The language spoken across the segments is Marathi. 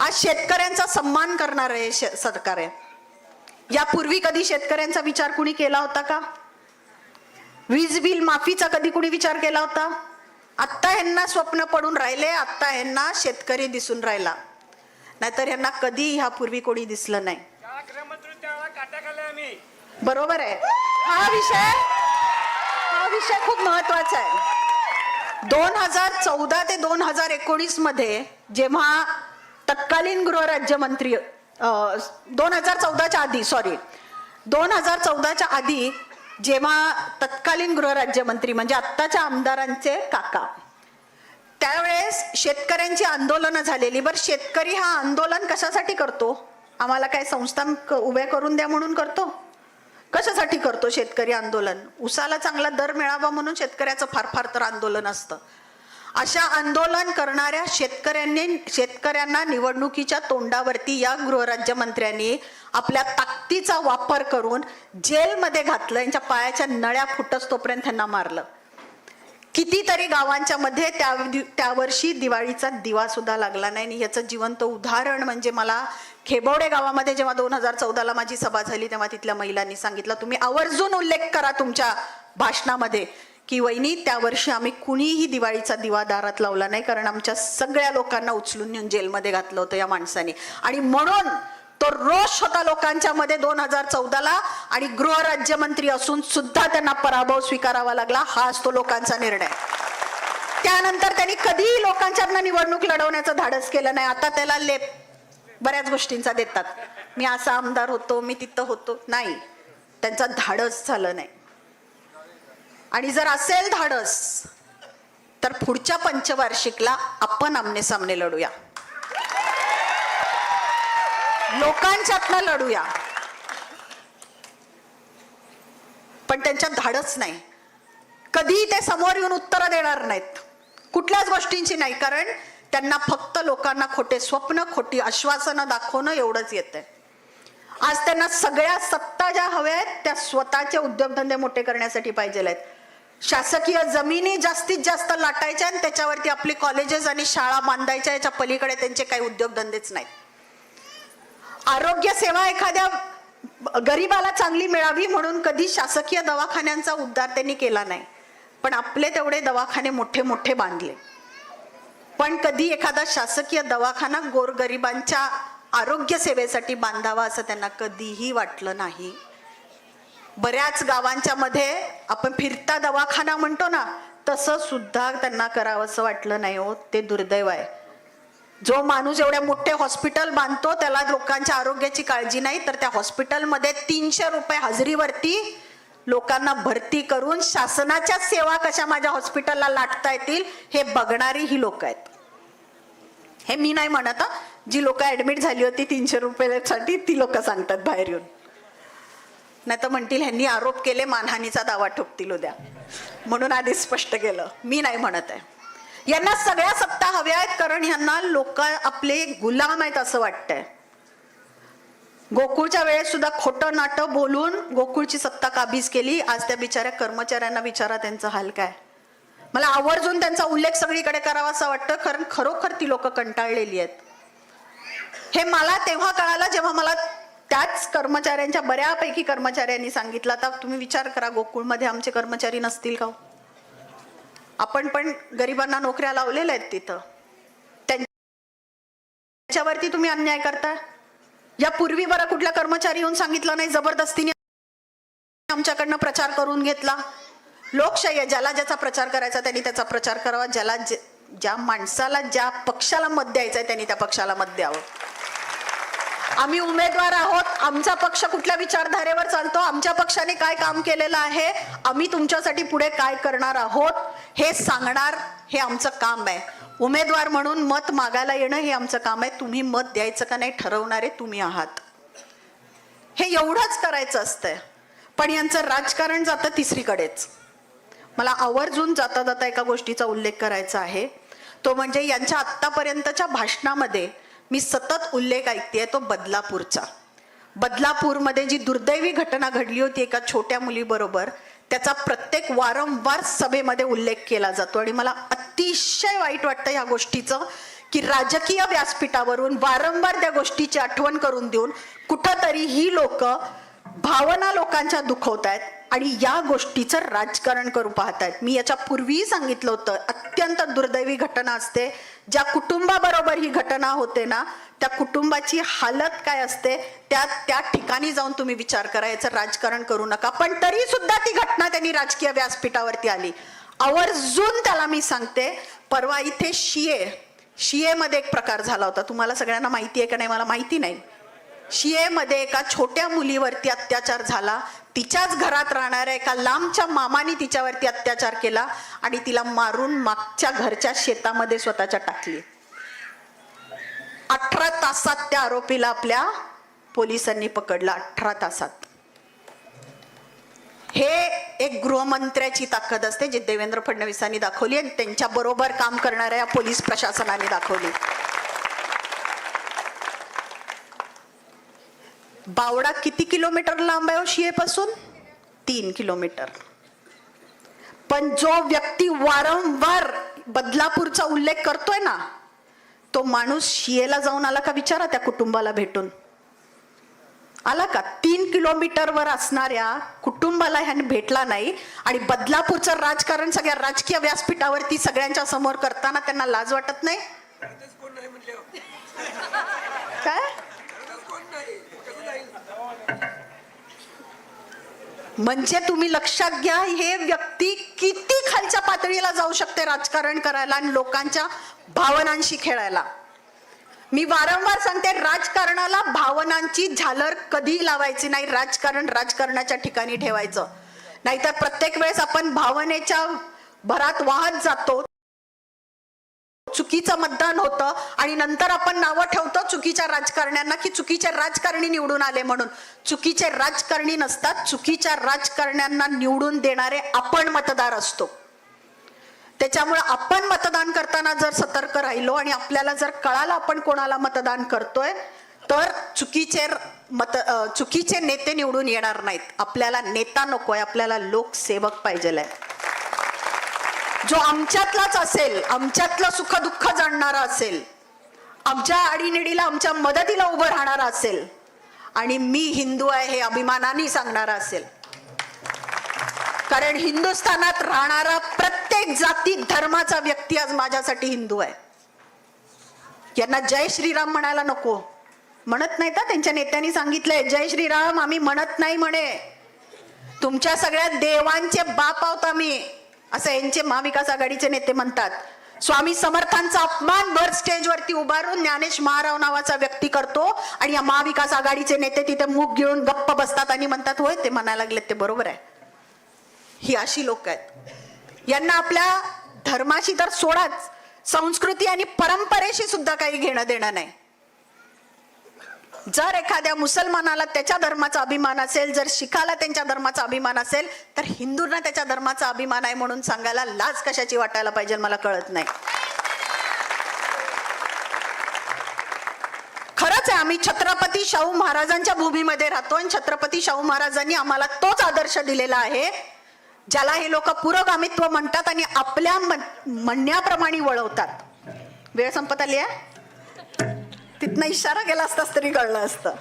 आज शेतकऱ्यांचा सन्मान करणार आहे सरकार आहे. यापूर्वी कधी शेतकऱ्यांचा विचार कुणी केला होता का? वीज बिल माफीचा कधी कुणी विचार केला होता? आत्ता ह्यांना स्वप्न पडून राहिले आत्ता ह्यांना शेतकरी दिसून राहिला. नाहीतर ह्यांना कधी ह्यापूर्वी कोणी दिसलं नाही. बरोबर आहे. हा विषय हा विषय खूप महत्त्वाचा आहे. दोन हजार चौदा ते दोन हजार एकोणीसमध्ये जेव्हा तत्कालीन गृहराज्यमंत्री दोन हजार चौदाच्या आधी सॉरी दोन हजार चौदाच्या आधी जेव्हा तत्कालीन गृहराज्यमंत्री म्हणजे आत्ताच्या आमदारांचे काका त्यावेळेस शेतकऱ्यांची आंदोलनं झालेली. बरं शेतकरी हा आंदोलन कशासाठी करतो? आम्हाला काय संस्था क- उभ्या करून द्या म्हणून करतो? कशासाठी करतो शेतकरी आंदोलन? उसाला चांगला दर मिळावा म्हणून शेतकऱ्याचं फार फार तर आंदोलन असतं. अशा आंदोलन करणाऱ्या शेतकऱ्यांनी शेतकऱ्यांना निवडणुकीच्या तोंडावरती या गृहराज्यमंत्र्यांनी आपल्या ताकदीचा वापर करून जेलमध्ये घातलं यांच्या पायाच्या नळ्या फुटस तोपर्यंत त्यांना मारलं. कितीतरी गावांच्या मध्ये त्या त्या वर्षी दिवाळीचा दिवा सुद्धा लागला नाही. आणि याचं जिवंत उदाहरण म्हणजे मला खेबवडे गावामध्ये जेव्हा दोन हजार चौदाला माझी सभा झाली तेव्हा तिथल्या महिलांनी सांगितलं तुम्ही आवर्जून उल्लेख करा तुमच्या भाषणामध्ये. की वहिनी त्या वर्षी आम्ही कुणीही दिवाळीचा दिवा दारात लावला नाही कारण आमच्या सगळ्या लोकांना उचलून नेऊन जेलमध्ये घातलं होतं या माणसाने. आणि म्हणून तो रोष होता लोकांच्या मध्ये दोन हजार चौदाला आणि गृहराज्यमंत्री असून सुद्धा त्यांना पराभव स्वीकारावा लागला. हाच तो लोकांचा निर्णय. त्यानंतर त्यांनी कधीही लोकांच्या निवडणूक लढवण्याचं धाडस केलं नाही. आता त्याला लेप बऱ्याच गोष्टींचा देतात. मी असा आमदार होतो मी तिथं होतो. नाही. त्यांचा धाडस झालं नाही. आणि जर असेल धाडस तर पुढच्या पंचवार्षिकला आपण आमने सामने लढूया. लोकांच्यातनं लढूया. पण त्यांच्यात धाडच नाही. कधी ते समोर येऊन उत्तरं देणार नाहीत. कुठल्याच गोष्टींची नाही कारण त्यांना फक्त लोकांना खोटे स्वप्न खोटी आश्वासनं दाखवणं एवढंच येतंय. आज त्यांना सगळ्या सत्ता ज्या हव्या आहेत त्या स्वतःचे उद्योगधंदे मोठे करण्यासाठी पाहिजे आहेत. शासकीय जमिनी जास्तीत जास्त लाटायच्या आणि त्याच्यावरती आपली कॉलेजेस आणि शाळा बांधायच्या याच्या पलीकडे त्यांचे काही उद्योगधंदेच नाहीत. आरोग्य सेवा एखाद्या गरीबाला चांगली मिळावी म्हणून कधी शासकीय दवाखान्यांचा उद्धार त्यांनी केला नाही. पण आपले तेवढे दवाखाने मोठे मोठे बांधले. पण कधी एखादा शासकीय दवाखाना गोरगरिबांच्या आरोग्य सेवेसाठी बांधावा असं त्यांना कधीही वाटलं नाही. बऱ्याच गावांच्या मध्ये आपण फिरता दवाखाना म्हणतो ना तसं सुद्धा त्यांना करावं असं वाटलं नाही हो ते दुर्दैव आहे. जो माणूस एवढ्या मोठे हॉस्पिटल बांधतो त्याला लोकांच्या आरोग्याची काळजी नाही तर त्या हॉस्पिटलमध्ये तीनशे रुपये हजेरीवरती लोकांना भरती करून शासनाच्या सेवा कशा माझ्या हॉस्पिटलला लाटता येतील हे बघणारी ही लोक आहेत. हे मी नाही म्हणत जी लोक ऍडमिट झाली होती तीनशे रुपयासाठी ती लोक सांगतात बाहेर येऊन. नाही तर म्हणतील ह्यांनी आरोप केले मानहानीचा दावा ठोकतील उद्या. म्हणून आधी स्पष्ट केलं. मी नाही म्हणत आहे. यांना सगळ्या सत्ता हव्या आहेत कारण ह्यांना लोक आपले गुलाम आहेत असं वाटतंय. गोकुळच्या वेळेत सुद्धा खोटं नाटं बोलून गोकुळची सत्ता काबीज केली. आज त्या बिचाऱ्या कर्मचाऱ्यांना विचारा त्यांचा हाल काय? मला आवर्जून त्यांचा उल्लेख सगळीकडे करावा असं वाटतं कारण खरोखर ती लोक कंटाळलेली आहेत. हे मला तेव्हा कळालं जेव्हा मला त्याच कर्मचाऱ्यांच्या बऱ्यापैकी कर्मचाऱ्यांनी सांगितलं. आता तुम्ही विचार करा गोकुळमध्ये आमचे कर्मचारी नसतील का हो? आपण पण गरिबांना नोकऱ्या लावलेल्या आहेत तिथं. त्यांच्यावरती तुम्ही अन्याय करता या पूर्वी बरा कुठला कर्मचारी येऊन सांगितलं नाही जबरदस्तीने आमच्याकडनं प्रचार करून घेतला. लोकशाही आहे ज्याला ज्याचा प्रचार करायचा त्यांनी त्याचा प्रचार करावा. ज्याला ज्या माणसाला ज्या पक्षाला मत द्यायचंय त्यांनी त्या पक्षाला मत द्यावं. आम्ही उमेदवार आहोत. आमचा पक्ष कुठल्या विचारधारेवर चालतो? आमच्या पक्षाने काय काम केलेलं आहे? आम्ही तुमच्यासाठी पुढे काय करणार आहोत? हे सांगणार हे आमचं काम आहे. उमेदवार म्हणून मत मागायला येणं हे आमचं काम आहे. तुम्ही मत द्यायचं का नाही ठरवणारे तुम्ही आहात. हे एवढंच करायचं असतंय. पण यांचं राजकारण जातं तिसरीकडेच. मला आवर्जून जाता जाता एका गोष्टीचा उल्लेख करायचा आहे. तो म्हणजे यांच्या आत्तापर्यंतच्या भाषणामध्ये मी सतत उल्लेख ऐकते तो बदलापूरचा. बदलापूरमध्ये जी दुर्दैवी घटना घडली होती एका छोट्या मुलीबरोबर त्याचा प्रत्येक वारंवार सभेमध्ये उल्लेख केला जातो. आणि मला अतिशय वाईट वाटतं ह्या गोष्टीचं की राजकीय व्यासपीठावरून वारंवार त्या गोष्टीची आठवण करून देऊन कुठंतरी ही लोक भावना लोकांच्या दुखवत आहेत आणि या गोष्टीचं राजकारण करू पाहत आहेत मी याच्या पूर्वीही सांगितलं होतं अत्यंत दुर्दैवी घटना असते. ज्या कुटुंबाबरोबर ही घटना होते ना त्या कुटुंबाची हालत काय असते त्या त्या ठिकाणी जाऊन तुम्ही विचार करा याचं राजकारण करू नका. पण तरी सुद्धा ती घटना त्यांनी राजकीय व्यासपीठावरती आली. आवर्जून त्याला मी सांगते परवा इथे शिये शिएमध्ये एक प्रकार झाला होता. तुम्हाला सगळ्यांना माहिती आहे का नाही? मला माहिती नाही. शिएमध्ये एका छोट्या मुलीवरती अत्याचार झाला. तिच्याच घरात राहणाऱ्या एका लांबच्या मामाने तिच्यावरती अत्याचार केला आणि तिला मारून मागच्या घरच्या शेतामध्ये स्वतःच्या टाकली. अठरा तासात त्या आरोपीला आपल्या पोलिसांनी पकडला अठरा तासात. हे एक गृहमंत्र्याची ताकद असते जे देवेंद्र फडणवीसांनी दाखवली आणि त्यांच्या बरोबर काम करणाऱ्या पोलीस प्रशासनाने दाखवली. बावडा किती किलोमीटर लांब आहे हो शियेपासून? तीन किलोमीटर. पण जो व्यक्ती वारंवार बदलापूरचा उल्लेख करतोय ना तो माणूस शियेला जाऊन आला का विचारा त्या कुटुंबाला भेटून. आला का? तीन किलोमीटरवर असणाऱ्या कुटुंबाला ह्याने भेटला नाही आणि बदलापूरचं राजकारण सगळ्या राजकीय व्यासपीठावरती सगळ्यांच्या समोर करताना त्यांना लाज वाटत नाही? काय? म्हणजे तुम्ही लक्षात घ्या हे व्यक्ती किती खालच्या पातळीला जाऊ शकते राजकारण करायला आणि लोकांच्या भावनांशी खेळायला. मी वारंवार सांगते राजकारणाला भावनांची झालर कधी लावायची नाही. राजकारण राजकारणाच्या ठिकाणी ठेवायचं. नाहीतर प्रत्येक वेळेस आपण भावनेच्या भरात वाहत जातो. चुकीचं मतदान होतं आणि नंतर आपण नावं ठेवतो चुकीच्या राजकारण्यांना की चुकीचे राजकारणी निवडून आले म्हणून. चुकीचे राजकारणी नसतात चुकीच्या राजकारण्यांना निवडून देणारे आपण मतदार असतो. त्याच्यामुळे आपण मतदान करताना जर सतर्क राहिलो आणि आपल्याला जर कळालं आपण कोणाला मतदान करतोय तर चुकीचे मत चुकीचे नेते निवडून येणार नाहीत. आपल्याला नेता नकोय आपल्याला लोकसेवक पाहिजे जो आमच्यातलाच असेल आमच्यातलं सुख दुःख जाणणारा असेल आमच्या आडीनिडीला आमच्या मदतीला उभं राहणारा असेल आणि मी हिंदू आहे हे अभिमानाने सांगणारा असेल. कारण हिंदुस्थानात राहणारा प्रत्येक जाती धर्माचा व्यक्ती आज माझ्यासाठी हिंदू आहे. यांना जय श्रीराम म्हणायला नको. म्हणत नाही का त्यांच्या नेत्यांनी सांगितलंय जय श्रीराम आम्ही म्हणत नाही म्हणे. तुमच्या सगळ्या देवांचे बाप आहोत आम्ही. असं यांचे महाविकास आघाडीचे नेते म्हणतात स्वामी समर्थांचा अपमान भर स्टेजवरती उभारून ज्ञानेश महाराव नावाचा व्यक्ती करतो आणि या महाविकास आघाडीचे नेते तिथे मूग घेऊन गप्प बसतात आणि म्हणतात होय ते म्हणायला लागलेत ते बरोबर आहे. ही अशी लोक आहेत. यांना आपल्या धर्माशी तर सोडाच संस्कृती आणि परंपरेशी सुद्धा काही घेणं देणं नाही. जर एखाद्या मुसलमानाला त्याच्या धर्माचा अभिमान असेल जर शिखाला त्यांच्या धर्माचा अभिमान असेल तर हिंदूंना त्याच्या धर्माचा अभिमान आहे म्हणून सांगायला लाज कशाची वाटायला पाहिजे मला कळत नाही. खरंच आहे आम्ही छत्रपती शाहू महाराजांच्या भूमीमध्ये राहतो आणि छत्रपती शाहू महाराजांनी आम्हाला तोच आदर्श दिलेला आहे ज्याला हे लोक पुरोगामित्व म्हणतात आणि आपल्या म्हणण्याप्रमाणे वळवतात. वेळ संपत आली आहे? तिथनं इशारा केला असतास तरी कळलं असतं.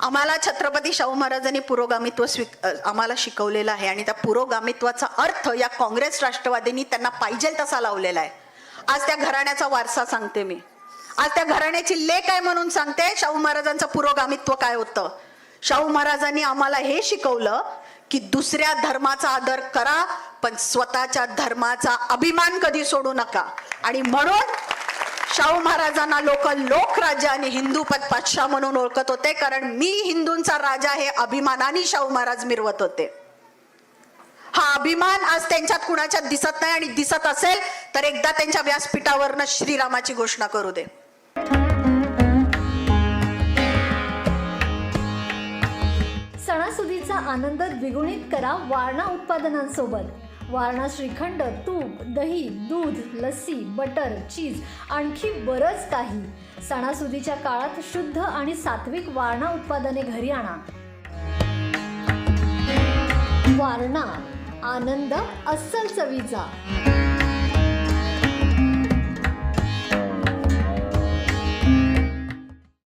आम्हाला छत्रपती शाहू महाराजांनी पुरोगामित्व स्वी आम्हाला शिकवलेलं आहे आणि त्या पुरोगामित्वाचा अर्थ या काँग्रेस राष्ट्रवादींनी त्यांना पाहिजे तसा लावलेला आहे. आज त्या घराण्याचा वारसा सांगते मी. आज त्या घराण्याची लेख आहे म्हणून सांगते शाहू महाराजांचं पुरोगामित्व काय होतं. शाहू महाराजांनी आम्हाला हे शिकवलं की दुसऱ्या धर्माचा आदर करा पण स्वतःच्या धर्माचा अभिमान कधी सोडू नका. आणि म्हणून शाहू महाराजांना लोक लोकराजा आणि हिंदू पद पातशाह म्हणून ओळखत होते कारण मी हिंदूंचा राजा हे अभिमानाने शाहू महाराज मिरवत होते. हा अभिमान आज त्यांच्यात कुणाच्यात दिसत नाही आणि दिसत असेल तर एकदा त्यांच्या व्यासपीठावरनं श्रीरामाची घोषणा करू दे. सणासुदीचा आनंद द्विगुणित करा वारणा उत्पादनांसोबत. वारणा श्रीखंड तूप दही दूध लस्सी बटर चीज आणखी बरंच काही. सणासुदीच्या काळात शुद्ध आणि सात्विक वारणा उत्पादने घरी आणा. वारणा आनंद अस्सल चवीचा.